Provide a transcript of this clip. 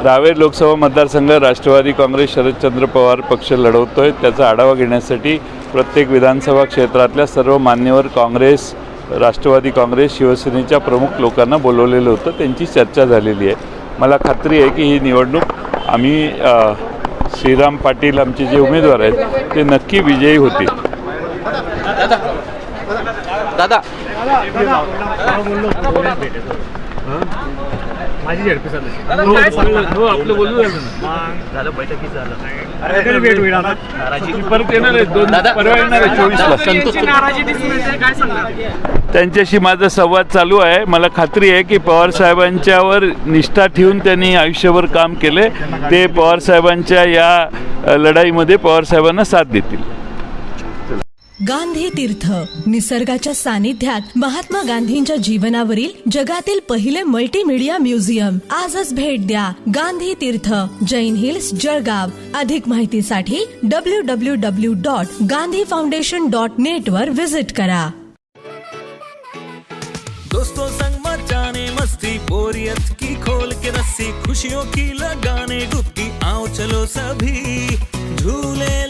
रावेर लोकसभा मतदारसंघ राष्ट्रवादी काँग्रेस शरदचंद्र पवार पक्ष लढवतोय त्याचा आढावा घेण्यासाठी प्रत्येक विधानसभा क्षेत्रातल्या सर्व मान्यवर काँग्रेस राष्ट्रवादी काँग्रेस शिवसेनेच्या प्रमुख लोकांना बोलवलेलं होतं त्यांची चर्चा झालेली आहे मला खात्री आहे की ही निवडणूक आम्ही श्रीराम पाटील आमचे जे उमेदवार आहेत ते नक्की विजयी होतील दादा माझी झडपी चालू हो आपलं बोलू झालं ना झालं. बैठकीत झालं भेट होईल आता ती परत येणार आहे. दोन दादा. परवा येणार आहे. चोवीसला संतोष नाराजी दिसून येते. काय सांगणार? त्यांच्याशी माझा संवाद चालू आहे. मला खात्री आहे की पवारसाहेबांच्यावर निष्ठा ठेवून त्यांनी आयुष्यभर काम केले. ते पवारसाहेबांच्या या अ, लढाईमध्ये पवारसाहेबांना साथ देतील. गांधी तीर्थ. निसर्गाच्या सानिध्यात महात्मा गांधींच्या जीवनावरील जगातील पहिले मल्टीमीडिया म्युझियम आजच भेट द्या गांधी तीर्थ जैन हिल्स जळगाव. अधिक माहितीसाठी W W W dot Gandhi foundation dot net वर विजिट करा. दोस्तों संग मचाने मस्ती बोरियत की खोल के रस्सी खुशियों की लगाने डुबकी आओ चलो सभी. झूले